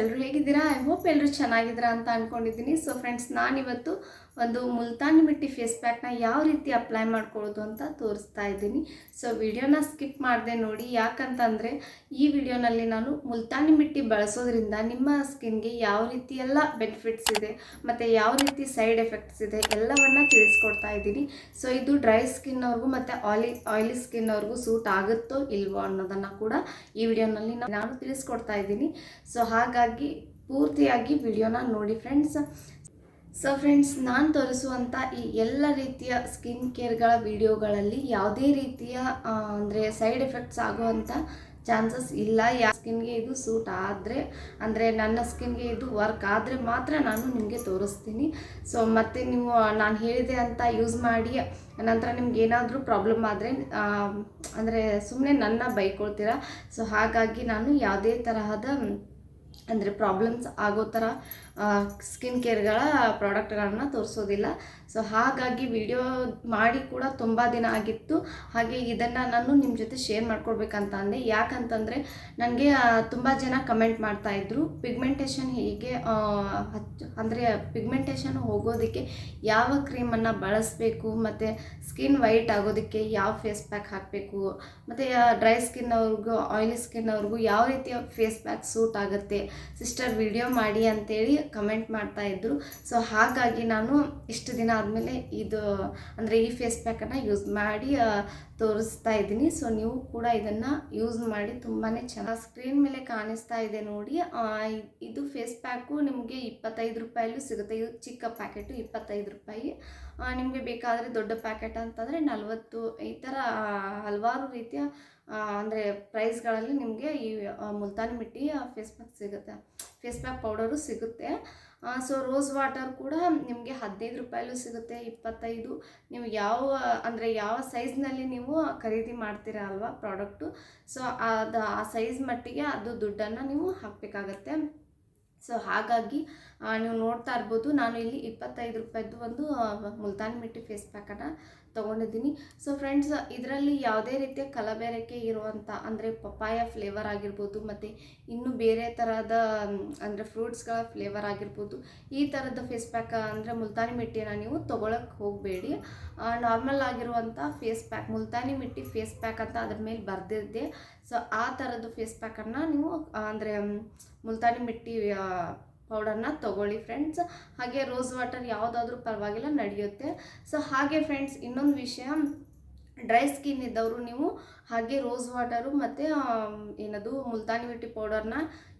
ಎಲ್ಲರೂ ಹೇಗಿದ್ದೀರಾ? I hope ಎಲ್ಲರೂ ಚೆನ್ನಾಗಿದ್ದೀರಾ ಅಂತ ಅಂದ್ಕೊಂಡಿದ್ದೀನಿ ಸೊ ಫ್ರೆಂಡ್ಸ್ ನಾನಿವತ್ತು ಒಂದು ಮುಲ್ತಾನಿ ಮಿಟ್ಟಿ ಫೇಸ್ ಪ್ಯಾಕ್ನ ಯಾವ ರೀತಿ ಅಪ್ಲೈ ಮಾಡ್ಕೊಳ್ಳೋದು ಅಂತ ತೋರಿಸ್ತಾ ಇದ್ದೀನಿ. ಸೊ ವಿಡಿಯೋನ ಸ್ಕಿಪ್ ಮಾಡಿದೆ ನೋಡಿ. ಯಾಕಂತಂದರೆ ಈ ವಿಡಿಯೋನಲ್ಲಿ ನಾನು ಮುಲ್ತಾನಿ ಮಿಟ್ಟಿ ಬಳಸೋದ್ರಿಂದ ನಿಮ್ಮ ಸ್ಕಿನ್ಗೆ ಯಾವ ರೀತಿ ಎಲ್ಲ ಬೆನಿಫಿಟ್ಸ್ ಇದೆ, ಮತ್ತು ಯಾವ ರೀತಿ ಸೈಡ್ ಎಫೆಕ್ಟ್ಸ್ ಇದೆ ಎಲ್ಲವನ್ನು ತಿಳಿಸ್ಕೊಡ್ತಾ ಇದ್ದೀನಿ. ಸೊ ಇದು ಡ್ರೈ ಸ್ಕಿನ್ ಅವ್ರಿಗೂ ಮತ್ತು ಆಯಿಲಿ ಆಯಿಲಿ ಸ್ಕಿನ್ ಅವ್ರಿಗೂ ಸೂಟ್ ಆಗುತ್ತೋ ಇಲ್ವೋ ಅನ್ನೋದನ್ನು ಕೂಡ ಈ ವಿಡಿಯೋನಲ್ಲಿ ನಾನು ತಿಳಿಸ್ಕೊಡ್ತಾ ಇದ್ದೀನಿ. ಸೊ ಹಾಗಾಗಿ ಪೂರ್ತಿಯಾಗಿ ವಿಡಿಯೋನ ನೋಡಿ ಫ್ರೆಂಡ್ಸ್ ಸೊ ಫ್ರೆಂಡ್ಸ್ ನಾನು ತೋರಿಸುವಂಥ ಈ ಎಲ್ಲ ರೀತಿಯ ಸ್ಕಿನ್ ಕೇರ್ಗಳ ವಿಡಿಯೋಗಳಲ್ಲಿ ಯಾವುದೇ ರೀತಿಯ ಅಂದರೆ ಸೈಡ್ ಎಫೆಕ್ಟ್ಸ್ ಆಗುವಂಥ ಚಾನ್ಸಸ್ ಇಲ್ಲ. ಯಾವ ಸ್ಕಿನ್ಗೆ ಇದು ಸೂಟ್ ಆದರೆ, ಅಂದರೆ ನನ್ನ ಸ್ಕಿನ್ಗೆ ಇದು ವರ್ಕ್ ಆದರೆ ಮಾತ್ರ ನಾನು ನಿಮಗೆ ತೋರಿಸ್ತೀನಿ. ಸೊ ಮತ್ತು ನೀವು, ನಾನು ಹೇಳಿದೆ ಅಂತ ಯೂಸ್ ಮಾಡಿ, ನಂತರ ನಿಮ್ಗೆ ಏನಾದರೂ ಪ್ರಾಬ್ಲಮ್ ಆದರೆ ಅಂದರೆ ಸುಮ್ಮನೆ ನನ್ನ ಬೈಕೊಳ್ತೀರಾ? ಸೊ ಹಾಗಾಗಿ ನಾನು ಯಾವುದೇ ತರಹದ ಅಂದರೆ ಪ್ರಾಬ್ಲಮ್ಸ್ ಆಗೋ ಥರ ಸ್ಕಿನ್ ಕೇರ್ಗಳ ಪ್ರಾಡಕ್ಟ್ಗಳನ್ನು ತೋರಿಸೋದಿಲ್ಲ. ಸೊ ಹಾಗಾಗಿ ವಿಡಿಯೋ ಮಾಡಿ ಕೂಡ ತುಂಬ ದಿನ ಆಗಿತ್ತು. ಹಾಗೆ ಇದನ್ನು ನಾನು ನಿಮ್ಮ ಜೊತೆ ಶೇರ್ ಮಾಡ್ಕೊಡ್ಬೇಕಂತ ಅಂದೆ. ಯಾಕಂತಂದರೆ ನನಗೆ ತುಂಬ ಜನ ಕಮೆಂಟ್ ಮಾಡ್ತಾಯಿದ್ರು ಪಿಗ್ಮೆಂಟೇಷನ್ ಹೇಗೆ ಹಚ್ಚು, ಅಂದರೆ ಪಿಗ್ಮೆಂಟೇಷನ್ ಹೋಗೋದಕ್ಕೆ ಯಾವ ಕ್ರೀಮನ್ನು ಬಳಸಬೇಕು, ಮತ್ತು ಸ್ಕಿನ್ ವೈಟ್ ಆಗೋದಕ್ಕೆ ಯಾವ ಫೇಸ್ ಪ್ಯಾಕ್ ಹಾಕಬೇಕು, ಮತ್ತು ಡ್ರೈ ಸ್ಕಿನ್ ಅವ್ರಿಗೂ ಆಯಿಲಿ ಸ್ಕಿನ್ ಅವ್ರಿಗೂ ಯಾವ ರೀತಿಯ ಫೇಸ್ ಪ್ಯಾಕ್ ಸೂಟ್ ಆಗುತ್ತೆ ಸಿಸ್ಟರ್ ವಿಡಿಯೋ ಮಾಡಿ ಅಂತೇಳಿ ಕಮೆಂಟ್ ಮಾಡ್ತಾ ಇದ್ರು. ಸೊ ಹಾಗಾಗಿ ನಾನು ಇಷ್ಟು ದಿನ ಆದಮೇಲೆ ಇದು, ಅಂದರೆ ಈ ಫೇಸ್ ಪ್ಯಾಕನ್ನು ಯೂಸ್ ಮಾಡಿ ತೋರಿಸ್ತಾ ಇದ್ದೀನಿ. ಸೊ ನೀವು ಕೂಡ ಇದನ್ನು ಯೂಸ್ ಮಾಡಿ ತುಂಬಾ ಚೆನ್ನಾಗಿ ಸ್ಕ್ರೀನ್ ಮೇಲೆ ಕಾಣಿಸ್ತಾ ಇದೆ ನೋಡಿ. ಇದು ಫೇಸ್ ಪ್ಯಾಕು ನಿಮಗೆ ಇಪ್ಪತ್ತೈದು ರೂಪಾಯಲ್ಲೂ ಸಿಗುತ್ತೆ. ಇದು ಚಿಕ್ಕ ಪ್ಯಾಕೆಟು ಇಪ್ಪತ್ತೈದು ರೂಪಾಯಿ. ನಿಮಗೆ ಬೇಕಾದರೆ ದೊಡ್ಡ ಪ್ಯಾಕೆಟ್ ಅಂತಂದರೆ ನಲವತ್ತು, ಈ ಥರ ಹಲವಾರು ರೀತಿಯ ಅಂದರೆ ಪ್ರೈಸ್ಗಳಲ್ಲಿ ನಿಮಗೆ ಈ ಮುಲ್ತಾನಿ ಮಿಟ್ಟಿ ಫೇಸ್ ಪ್ಯಾಕ್ ಸಿಗುತ್ತೆ. ಫೇಸ್ ಪ್ಯಾಕ್ ಪೌಡರು ಸಿಗುತ್ತೆ. ಸೊ ರೋಸ್ ವಾಟರ್ ಕೂಡ ನಿಮಗೆ ಹದಿನೈದು ರೂಪಾಯಲ್ಲೂ ಸಿಗುತ್ತೆ, ಇಪ್ಪತ್ತೈದು. ನೀವು ಯಾವ, ಅಂದರೆ ಯಾವ ಸೈಜ್ನಲ್ಲಿ ನೀವು ಖರೀದಿ ಮಾಡ್ತೀರಾ ಅಲ್ವಾ ಪ್ರಾಡಕ್ಟು ಸೊ ಅದು, ಆ ಸೈಜ್ ಮಟ್ಟಿಗೆ ಅದು ದುಡ್ಡನ್ನು ನೀವು ಹಾಕಬೇಕಾಗತ್ತೆ. ಸೊ ಹಾಗಾಗಿ ನೀವು ನೋಡ್ತಾ ಇರ್ಬೋದು, ನಾನು ಇಲ್ಲಿ ಇಪ್ಪತ್ತೈದು ರೂಪಾಯಿದು ಒಂದು ಮುಲ್ತಾನಿ ಮಿಟ್ಟಿ ಫೇಸ್ ಪ್ಯಾಕನ್ನು ತೊಗೊಂಡಿದ್ದೀನಿ. ಸೊ ಫ್ರೆಂಡ್ಸ್ ಇದರಲ್ಲಿ ಯಾವುದೇ ರೀತಿಯ ಕಲಬೆರಕೆ ಇರುವಂಥ ಅಂದರೆ ಪಪ್ಪಾಯ ಫ್ಲೇವರ್ ಆಗಿರ್ಬೋದು, ಮತ್ತು ಇನ್ನೂ ಬೇರೆ ಥರದ ಅಂದರೆ ಫ್ರೂಟ್ಸ್ಗಳ ಫ್ಲೇವರ್ ಆಗಿರ್ಬೋದು, ಈ ಥರದ ಫೇಸ್ ಪ್ಯಾಕ್ ಅಂದರೆ ಮುಲ್ತಾನಿ ಮಿಟ್ಟಿನ ನೀವು ತೊಗೊಳಕ್ಕೆ ಹೋಗಬೇಡಿ. ನಾರ್ಮಲ್ ಆಗಿರುವಂಥ face pack multani mitti face pack ಅಂತ ಅದ್ರ ಮೇಲೆ ಬರೆದಿದ್ದೆ ಸೊ ಆ ಥರದ ಫೇಸ್ ಪ್ಯಾಕನ್ನು ನೀವು ಅಂದರೆ ಮುಲ್ತಾನಿ ಮಿಟ್ಟಿ ಪೌಡರ್ನ ತೊಗೊಳ್ಳಿ ಫ್ರೆಂಡ್ಸ್ ಹಾಗೆ ರೋಸ್ ವಾಟರ್ ಯಾವುದಾದ್ರೂ ಪರವಾಗಿಲ್ಲ, ನಡೆಯುತ್ತೆ. ಸೊ ಹಾಗೆ ಫ್ರೆಂಡ್ಸ್ ಇನ್ನೊಂದು ವಿಷಯ ಡ್ರೈ ಸ್ಕಿನ್ ಇದ್ದವರು ನೀವು ಹಾಗೆ ರೋಸ್ ವಾಟರು ಮತ್ತು ಏನದು, ಮುಲ್ತಾನಿ ಮಿಟ್ಟಿ ಪೌಡರ್ನ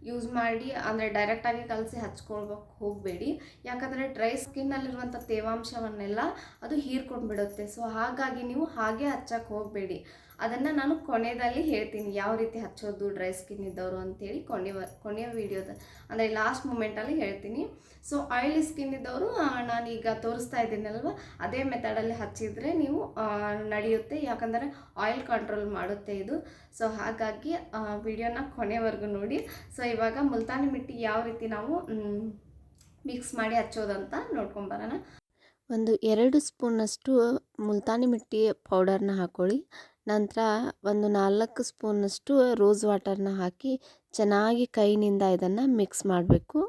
ಯೂಸ್ ಮಾಡಿ, ಅಂದರೆ ಡೈರೆಕ್ಟಾಗಿ ಕಲಸಿ ಹಚ್ಕೊಳ್ಬೇಕು ಹೋಗಬೇಡಿ. ಯಾಕಂದರೆ ಡ್ರೈ ಸ್ಕಿನ್ನಲ್ಲಿರುವಂಥ ತೇವಾಂಶವನ್ನೆಲ್ಲ ಅದು ಹೀರ್ಕೊಂಡು ಬಿಡುತ್ತೆ ಸೊ ಹಾಗಾಗಿ ನೀವು ಹಾಗೆ ಹಚ್ಚಕ್ಕೆ ಹೋಗಬೇಡಿ. ಅದನ್ನು ನಾನು ಕೊನೆಯಲ್ಲಿ ಹೇಳ್ತೀನಿ ಯಾವ ರೀತಿ ಹಚ್ಚೋದು ಡ್ರೈ ಸ್ಕಿನ್ ಇದ್ದವರು ಅಂತೇಳಿ ಕೊನೆಯ ಕೊನೆಯ ವೀಡಿಯೋದ ಅಂದರೆ ಲಾಸ್ಟ್ ಮೂಮೆಂಟಲ್ಲಿ ಹೇಳ್ತೀನಿ. ಸೊ ಆಯಿಲಿ ಸ್ಕಿನ್ ಇದ್ದವರು ನಾನು ಈಗ ತೋರಿಸ್ತಾ ಇದ್ದೀನಲ್ವ, ಅದೇ ಮೆಥಡಲ್ಲಿ ಹಚ್ಚಿದರೆ ನೀವು ನಡೆಯುತ್ತೆ. ಯಾಕಂದರೆ ಆಯಿಲ್ ಕಂಟ್ರೋಲ್ ಮಾಡುತ್ತೆ ಇದು. ಸೊ ಹಾಗಾಗಿ ವಿಡಿಯೋನ ಕೊನೆವರೆಗೂ ನೋಡಿ. ಸೊ ಇವಾಗ ಮುಲ್ತಾನಿ ಮಿಟ್ಟಿ ಯಾವ ರೀತಿ ನಾವು ಮಿಕ್ಸ್ ಮಾಡಿ ಹಚ್ಚೋದಂತ ನೋಡ್ಕೊಂಬರೋಣ ಒಂದು ಎರಡು ಸ್ಪೂನಷ್ಟು ಮುಲ್ತಾನಿ ಮಿಟ್ಟಿ ಪೌಡರ್ನ ಹಾಕ್ಕೊಳ್ಳಿ ನಂತರ ಒಂದು ನಾಲ್ಕು ಸ್ಪೂನಷ್ಟು ರೋಸ್ ವಾಟರ್ನ ಹಾಕಿ ಚೆನ್ನಾಗಿ ಕೈನಿಂದ ಇದನ್ನು ಮಿಕ್ಸ್ ಮಾಡಬೇಕು.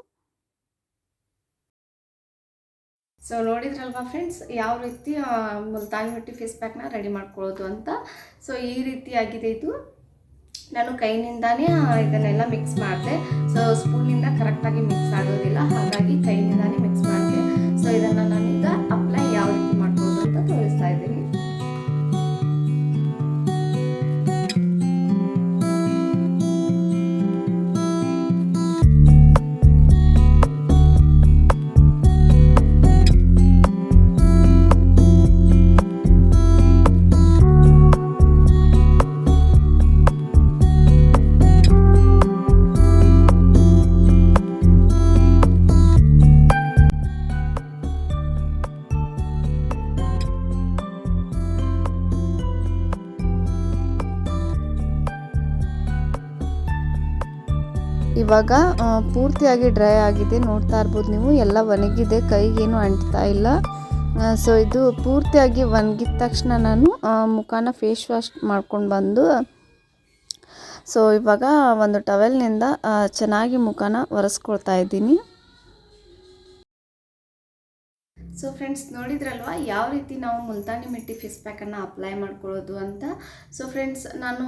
ಸೊ ನೋಡಿದ್ರಲ್ವಾ ಫ್ರೆಂಡ್ಸ್ ಯಾವ ರೀತಿ ಮುಲ್ತಾನಿ ಹೊಟ್ಟಿ ಫೇಸ್ ಪ್ಯಾಕ್ನ ರೆಡಿ ಮಾಡ್ಕೊಳ್ಳೋದು ಅಂತ? ಸೊ ಈ ರೀತಿಯಾಗಿದೆ ಇದು. ನಾನು ಕೈನಿಂದಾನೇ ಇದನ್ನೆಲ್ಲ ಮಿಕ್ಸ್ ಮಾಡಿದೆ. ಸೊ ಸ್ಪೂನಿಂದ ಕರೆಕ್ಟಾಗಿ ಮಿಕ್ಸ್ ಆಗೋದಿಲ್ಲ. ಹಾಗಾಗಿ ಕೈನಿಂದಾನೇ ಮಿಕ್ಸ್ ಮಾಡಿದೆ. ಸೊ ಇದನ್ನು ನಾನೀಗ ಇವಾಗ ಪೂರ್ತಿಯಾಗಿ ಡ್ರೈ ಆಗಿದೆ, ನೋಡ್ತಾ ಇರ್ಬೋದು ನೀವು. ಎಲ್ಲ ಒಣಗಿದೆ ಕೈಗೇನು ಅಂಟ್ತಾ ಇಲ್ಲ. ಸೊ ಇದು ಪೂರ್ತಿಯಾಗಿ ಒಣಗಿದ ತಕ್ಷಣ ನಾನು ಮುಖಾನ ಫೇಸ್ ವಾಶ್ ಮಾಡ್ಕೊಂಡು ಬಂದು, ಸೊ ಇವಾಗ ಒಂದು ಟವೆಲ್ನಿಂದ ಚೆನ್ನಾಗಿ ಮುಖನ ಒರೆಸ್ಕೊಳ್ತಾ ಇದ್ದೀನಿ. ಸೊ ಫ್ರೆಂಡ್ಸ್ ನೋಡಿದ್ರಲ್ವ? ಯಾವ ರೀತಿ ನಾವು ಮುಲ್ತಾನಿ ಮಿಟ್ಟಿ ಫೇಸ್ ಪ್ಯಾಕನ್ನು ಅಪ್ಲೈ ಮಾಡ್ಕೊಳ್ಳೋದು ಅಂತ? ಸೊ ಫ್ರೆಂಡ್ಸ್ ನಾನು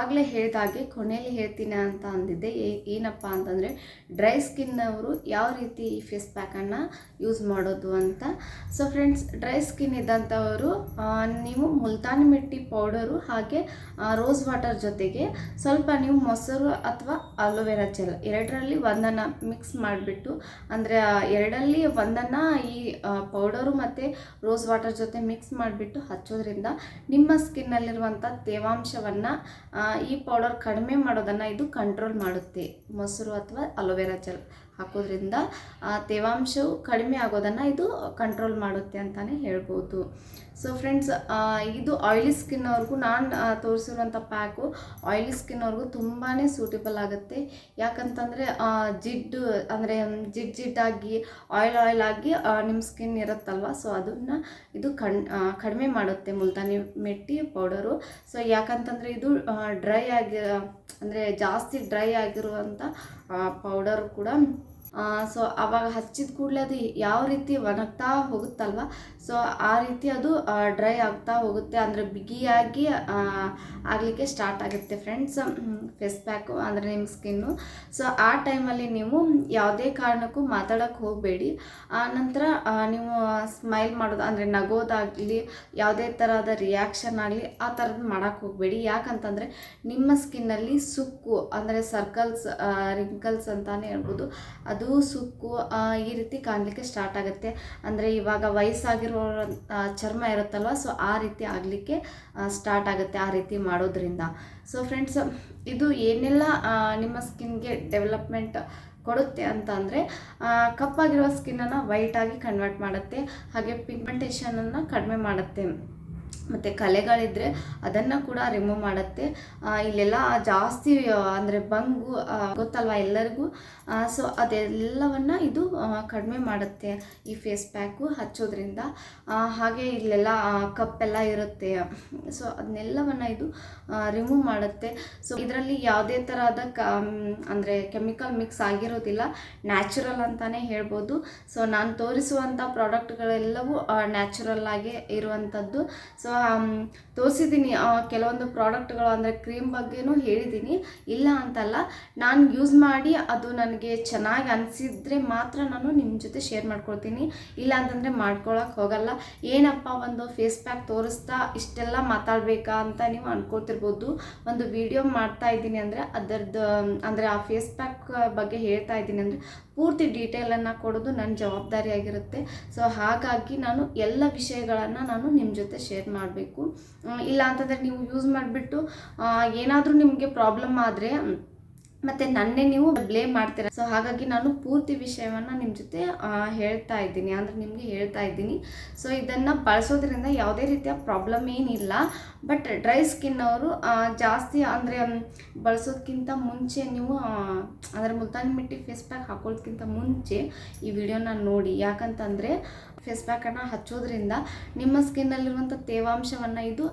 ಆಗಲೇ ಹೇಳಿದಾಗೆ ಕೊನೆಯಲ್ಲಿ ಹೇಳ್ತೀನಿ ಅಂತ ಅಂದಿದ್ದೆ. ಏನಪ್ಪ ಅಂತಂದರೆ ಡ್ರೈ ಸ್ಕಿನ್ನವರು ಯಾವ ರೀತಿ ಈ ಫೇಸ್ ಪ್ಯಾಕನ್ನು ಯೂಸ್ ಮಾಡೋದು ಅಂತ. ಸೊ ಫ್ರೆಂಡ್ಸ್ ಡ್ರೈ ಸ್ಕಿನ್ ಇದ್ದಂಥವರು ನೀವು ಮುಲ್ತಾನಿ ಮಿಟ್ಟಿ ಪೌಡರು ಹಾಗೆ ರೋಸ್ ವಾಟರ್ ಜೊತೆಗೆ ಸ್ವಲ್ಪ ನೀವು ಮೊಸರು ಅಥವಾ ಅಲೋವೆರಾ ಜೆಲ್ ಎರಡರಲ್ಲಿ ಒಂದನ್ನು ಮಿಕ್ಸ್ ಮಾಡಿಬಿಟ್ಟು, ಅಂದರೆ ಎರಡಲ್ಲಿ ಒಂದನ್ನು ಈ ಪೌಡರು ಮತ್ತು ರೋಸ್ ವಾಟರ್ ಜೊತೆ ಮಿಕ್ಸ್ ಮಾಡಿಬಿಟ್ಟು ಹಚ್ಚೋದ್ರಿಂದ ನಿಮ್ಮ ಸ್ಕಿನ್ನಲ್ಲಿರುವಂಥ ತೇವಾಂಶವನ್ನು ಈ ಪೌಡರ್ ಕಡಿಮೆ ಮಾಡೋದನ್ನು ಇದು ಕಂಟ್ರೋಲ್ ಮಾಡುತ್ತೆ. ಮೊಸರು ಅಥವಾ ಅಲೋವೆರಾ ಜೆಲ್ ಹಾಕೋದ್ರಿಂದ ಆ, ತೇವಾಂಶವು ಕಡಿಮೆ ಆಗೋದನ್ನು ಇದು ಕಂಟ್ರೋಲ್ ಮಾಡುತ್ತೆ ಅಂತಲೇ ಹೇಳ್ಬೋದು. ಸೊ ಫ್ರೆಂಡ್ಸ್ ಇದು ಆಯಿಲಿ ಸ್ಕಿನ್ ಅವ್ರಿಗೂ ನಾನು ತೋರಿಸಿರುವಂಥ ಪ್ಯಾಕು ಆಯಿಲಿ ಸ್ಕಿನ್ ಅವ್ರಿಗೂ ತುಂಬಾ ಸೂಟೇಬಲ್ ಆಗುತ್ತೆ. ಯಾಕಂತಂದರೆ ಜಿಡ್ಡು ಅಂದರೆ ಜಿಡ್ ಜಿಡ್ಡಾಗಿ ಆಯಿಲ್ ಆಯಿಲ್ ಆಗಿ ನಿಮ್ಮ ಸ್ಕಿನ್ ಇರುತ್ತಲ್ವ? ಸೊ ಅದನ್ನು ಇದು ಕಣ್ ಕಡಿಮೆ ಮಾಡುತ್ತೆ ಮುಲ್ತಾನಿ ಮೆಟ್ಟಿ ಪೌಡರು. ಸೊ ಯಾಕಂತಂದರೆ ಇದು ಡ್ರೈ ಆಗಿ ಅಂದರೆ ಜಾಸ್ತಿ ಡ್ರೈ ಆಗಿರುವಂಥ ಪೌಡರ್ ಕೂಡ ಸೊ ಆವಾಗ ಹಚ್ಚಿದ ಕೂಡಲೇ ಅದು ಯಾವ ರೀತಿ ಒಣಗ್ತಾ ಹೋಗುತ್ತಲ್ವ? ಸೊ ಆ ರೀತಿ ಅದು ಡ್ರೈ ಆಗ್ತಾ ಹೋಗುತ್ತೆ. ಅಂದರೆ ಬಿಗಿಯಾಗಿ ಆಗಲಿಕ್ಕೆ ಸ್ಟಾರ್ಟ್ ಆಗುತ್ತೆ ಫ್ರೆಂಡ್ಸ್ ಫೇಸ್ ಪ್ಯಾಕು ಅಂದರೆ ನಿಮ್ಮ ಸ್ಕಿನ್ನು ಸೊ ಆ ಟೈಮಲ್ಲಿ ನೀವು ಯಾವುದೇ ಕಾರಣಕ್ಕೂ ಮಾತಾಡೋಕ್ಕೆ ಹೋಗಬೇಡಿ. ಆ, ನಂತರ ನೀವು ಸ್ಮೈಲ್ ಮಾಡೋದು, ಅಂದರೆ ನಗೋದಾಗಲಿ, ಯಾವುದೇ ಥರದ ರಿಯಾಕ್ಷನ್ ಆಗಲಿ, ಆ ಥರದ್ದು ಮಾಡೋಕ್ಕೆ ಹೋಗಬೇಡಿ. ಯಾಕಂತಂದರೆ ನಿಮ್ಮ ಸ್ಕಿನ್ನಲ್ಲಿ ಸುಕ್ಕು, ಅಂದರೆ ಸರ್ಕಲ್ಸ್ ರಿಂಕಲ್ಸ್ ಅಂತಲೇ ಹೇಳ್ಬೋದು. ಸುಕ್ಕು ಆ, ಈ ರೀತಿ ಕಾಣಲಿಕ್ಕೆ ಸ್ಟಾರ್ಟ್ ಆಗುತ್ತೆ. ಅಂದರೆ ಇವಾಗ ವಯಸ್ಸಾಗಿರೋ ಚರ್ಮ ಇರುತ್ತಲ್ವ ಸೊ ಆ ರೀತಿ ಆಗಲಿಕ್ಕೆ ಸ್ಟಾರ್ಟ್ ಆಗುತ್ತೆ ಆ ರೀತಿ ಮಾಡೋದ್ರಿಂದ. ಸೊ ಫ್ರೆಂಡ್ಸ್ ಇದು ಏನೆಲ್ಲ ನಿಮ್ಮ ಸ್ಕಿನ್ಗೆ ಡೆವಲಪ್ಮೆಂಟ್ ಕೊಡುತ್ತೆ ಅಂತ ಅಂದರೆ ಕಪ್ಪಾಗಿರುವ ಸ್ಕಿನ್ನನ್ನು ವೈಟಾಗಿ ಕನ್ವರ್ಟ್ ಮಾಡುತ್ತೆ ಹಾಗೆ ಪಿಗ್ಮೆಂಟೇಷನನ್ನು ಕಡಿಮೆ ಮಾಡುತ್ತೆ. ಮತ್ತು ಕಲೆಗಳಿದ್ದರೆ ಅದನ್ನು ಕೂಡ ರಿಮೂವ್ ಮಾಡುತ್ತೆ. ಇಲ್ಲೆಲ್ಲ ಜಾಸ್ತಿ ಅಂದರೆ ಬಂಗು ಗೊತ್ತಲ್ವ ಎಲ್ಲರಿಗೂ? ಸೊ ಅದೆಲ್ಲವನ್ನು ಇದು ಕಡಿಮೆ ಮಾಡುತ್ತೆ ಈ ಫೇಸ್ ಪ್ಯಾಕು ಹಚ್ಚೋದ್ರಿಂದ. ಹಾಗೆ ಇಲ್ಲೆಲ್ಲ ಕಪ್ಪೆಲ್ಲ ಇರುತ್ತೆ. ಸೊ ಅದನ್ನೆಲ್ಲವನ್ನು ಇದು ರಿಮೂವ್ ಮಾಡುತ್ತೆ. ಸೊ ಇದರಲ್ಲಿ ಯಾವುದೇ ಥರದ ಕ ಅಂದರೆ ಕೆಮಿಕಲ್ ಮಿಕ್ಸ್ ಆಗಿರೋದಿಲ್ಲ. ನ್ಯಾಚುರಲ್ ಅಂತಲೇ ಹೇಳ್ಬೋದು. ಸೊ ನಾನು ತೋರಿಸುವಂಥ ಪ್ರಾಡಕ್ಟ್ಗಳೆಲ್ಲವೂ ನ್ಯಾಚುರಲ್ ಆಗಿ ಇರುವಂಥದ್ದು ಸೊ ತೋರಿಸಿದ್ದೀನಿ. ಕೆಲವೊಂದು ಪ್ರಾಡಕ್ಟ್ಗಳು ಅಂದರೆ ಕ್ರೀಮ್ ಬಗ್ಗೆನೂ ಹೇಳಿದ್ದೀನಿ. ಇಲ್ಲ ಅಂತಲ್ಲ, ನಾನು ಯೂಸ್ ಮಾಡಿ ಅದು ನನಗೆ ಚೆನ್ನಾಗಿ ಅನಿಸಿದ್ರೆ ಮಾತ್ರ ನಾನು ನಿಮ್ಮ ಜೊತೆ ಶೇರ್ ಮಾಡ್ಕೊಳ್ತೀನಿ. ಇಲ್ಲ ಅಂತಂದರೆ ಮಾಡ್ಕೊಳಕ್ಕೆ ಹೋಗಲ್ಲ. ಏನಪ್ಪ ಒಂದು ಫೇಸ್ ಪ್ಯಾಕ್ ತೋರಿಸ್ತಾ ಇಷ್ಟೆಲ್ಲ ಮಾತಾಡಬೇಕಾ ಅಂತ ನೀವು ಅಂದ್ಕೊಳ್ತಿರ್ಬೋದು ಒಂದು ವಿಡಿಯೋ ಮಾಡ್ತಾ ಇದ್ದೀನಿ ಅಂದರೆ ಅದರದ್ದು ಅಂದರೆ ಆ ಫೇಸ್ ಪ್ಯಾಕ್ ಬಗ್ಗೆ ಹೇಳ್ತಾ ಇದ್ದೀನಿ ಅಂದರೆ ಪೂರ್ತಿ ಡೀಟೇಲನ್ನು ಕೊಡೋದು ನನ್ನ ಜವಾಬ್ದಾರಿಯಾಗಿರುತ್ತೆ ಸೊ ಹಾಗಾಗಿ ನಾನು ಎಲ್ಲ ವಿಷಯಗಳನ್ನು ನಾನು ನಿಮ್ಮ ಜೊತೆ ಶೇರ್ ಮಾಡಬೇಕು. ಇಲ್ಲ ಅಂತಂದರೆ ನೀವು ಯೂಸ್ ಮಾಡಿಬಿಟ್ಟು ಏನಾದರೂ ನಿಮಗೆ ಪ್ರಾಬ್ಲಮ್ ಆದರೆ ಮತ್ತು ನನ್ನೇ ನೀವು ಬ್ಲೇಮ್ ಮಾಡ್ತೀರ? ಸೊ ಹಾಗಾಗಿ ನಾನು ಪೂರ್ತಿ ವಿಷಯವನ್ನು ನಿಮ್ಮ ಜೊತೆ ಹೇಳ್ತಾ ಇದ್ದೀನಿ. ಅಂದರೆ ನಿಮಗೆ ಹೇಳ್ತಾ ಇದ್ದೀನಿ. ಸೊ ಇದನ್ನು ಬಳಸೋದ್ರಿಂದ ಯಾವುದೇ ರೀತಿಯ ಪ್ರಾಬ್ಲಮ್ ಏನಿಲ್ಲ. ಬಟ್ ಡ್ರೈ ಸ್ಕಿನ್ ಅವರು ಜಾಸ್ತಿ ಅಂದರೆ ಬಳಸೋದಕ್ಕಿಂತ ಮುಂಚೆ ನೀವು ಅಂದರೆ ಮುಲ್ತಾನಿ ಮಿಟ್ಟಿ ಫೇಸ್ ಪ್ಯಾಕ್ ಹಾಕೋದ್ಕಿಂತ ಮುಂಚೆ ಈ ವಿಡಿಯೋನ ನೋಡಿ. ಯಾಕಂತಂದರೆ ಫೇಸ್ ಪ್ಯಾಕನ್ನು ಹಚ್ಚೋದ್ರಿಂದ ನಿಮ್ಮ ಸ್ಕಿನ್ನಲ್ಲಿರುವಂಥ ತೇವಾಂಶವನ್ನು ಇದು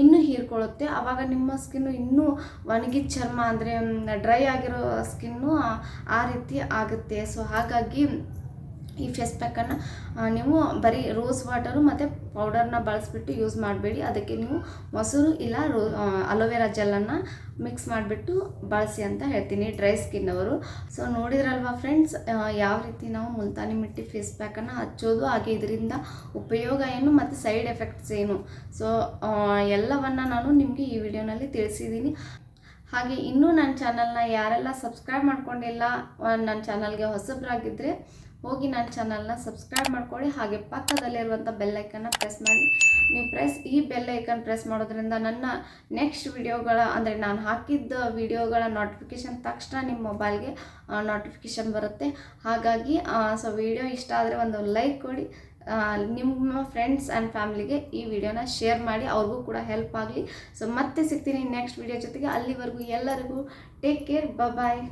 ಇನ್ನೂ ಹೀರ್ಕೊಳ್ಳುತ್ತೆ. ಆವಾಗ ನಿಮ್ಮ ಸ್ಕಿನ್ನು ಇನ್ನೂ ಒಣಗಿದ ಚರ್ಮ ಅಂದರೆ ಡ್ರೈ ಆಗಿರೋ ಸ್ಕಿನ್ನು ಆ ರೀತಿ ಆಗುತ್ತೆ. ಸೊ ಹಾಗಾಗಿ ಈ ಫೇಸ್ ಪ್ಯಾಕನ್ನು ನೀವು ಬರೀ ರೋಸ್ ವಾಟರು ಮತ್ತು ಪೌಡರ್ನ ಬಳಸಿಬಿಟ್ಟು ಯೂಸ್ ಮಾಡಬೇಡಿ. ಅದಕ್ಕೆ ನೀವು ಮೊಸರು ಇಲ್ಲ ರೋ ಅಲೋವೆರಾ ಜೆಲ್ಲನ್ನು ಮಿಕ್ಸ್ ಮಾಡಿಬಿಟ್ಟು ಬಳಸಿ ಅಂತ ಹೇಳ್ತೀನಿ ಡ್ರೈ ಸ್ಕಿನ್ ಅವರು. ಸೊ ನೋಡಿದ್ರಲ್ವಾ ಫ್ರೆಂಡ್ಸ್ ಯಾವ ರೀತಿ ನಾವು ಮುಲ್ತಾನಿ ಮಿಟ್ಟಿ ಫೇಸ್ ಪ್ಯಾಕನ್ನು ಹಚ್ಚೋದು, ಹಾಗೆ ಇದರಿಂದ ಉಪಯೋಗ ಏನು ಮತ್ತು ಸೈಡ್ ಎಫೆಕ್ಟ್ಸ್ ಏನು. ಸೊ ಎಲ್ಲವನ್ನು ನಾನು ನಿಮಗೆ ಈ ವಿಡಿಯೋನಲ್ಲಿ ತಿಳಿಸಿದ್ದೀನಿ. ಹಾಗೆ ಇನ್ನೂ ನನ್ನ ಚಾನಲ್ನ ಯಾರೆಲ್ಲ ಸಬ್ಸ್ಕ್ರೈಬ್ ಮಾಡ್ಕೊಂಡಿಲ್ಲ ನನ್ನ ಚಾನಲ್ಗೆ ಹೊಸಬ್ರಾಗಿದ್ದರೆ ಹೋಗಿ ನನ್ನ ಚಾನಲ್ನ ಸಬ್ಸ್ಕ್ರೈಬ್ ಮಾಡ್ಕೊಳ್ಳಿ. ಹಾಗೆ ಪಕ್ಕದಲ್ಲಿರುವಂಥ ಬೆಲ್ ಐಕನ್ನ ಪ್ರೆಸ್ ಮಾಡಿ. ನೀವು ಪ್ರೆಸ್ ಈ ಬೆಲ್ಲೈಕನ್ ಪ್ರೆಸ್ ಮಾಡೋದ್ರಿಂದ ನನ್ನ ನೆಕ್ಸ್ಟ್ ವಿಡಿಯೋಗಳ ಅಂದರೆ ನಾನು ಹಾಕಿದ್ದ ವಿಡಿಯೋಗಳ ನೋಟಿಫಿಕೇಷನ್ ತಕ್ಷಣ ನಿಮ್ಮ ಮೊಬೈಲ್ಗೆ ನೋಟಿಫಿಕೇಷನ್ ಬರುತ್ತೆ. ಹಾಗಾಗಿ ಸೊ ವಿಡಿಯೋ ಇಷ್ಟ ಆದರೆ ಒಂದು ಲೈಕ್ ಕೊಡಿ. ನಿಮ್ಮ ಫ್ರೆಂಡ್ಸ್ ಆ್ಯಂಡ್ ಫ್ಯಾಮಿಲಿಗೆ ಈ ವಿಡಿಯೋನ ಶೇರ್ ಮಾಡಿ, ಅವ್ರಿಗೂ ಕೂಡ ಹೆಲ್ಪ್ ಆಗಲಿ. ಸೊ ಮತ್ತೆ ಸಿಗ್ತೀನಿ ನೆಕ್ಸ್ಟ್ ವಿಡಿಯೋ ಜೊತೆಗೆ. ಅಲ್ಲಿವರೆಗೂ ಎಲ್ಲರಿಗೂ ಟೇಕ್ ಕೇರ್ ಬಾಯ್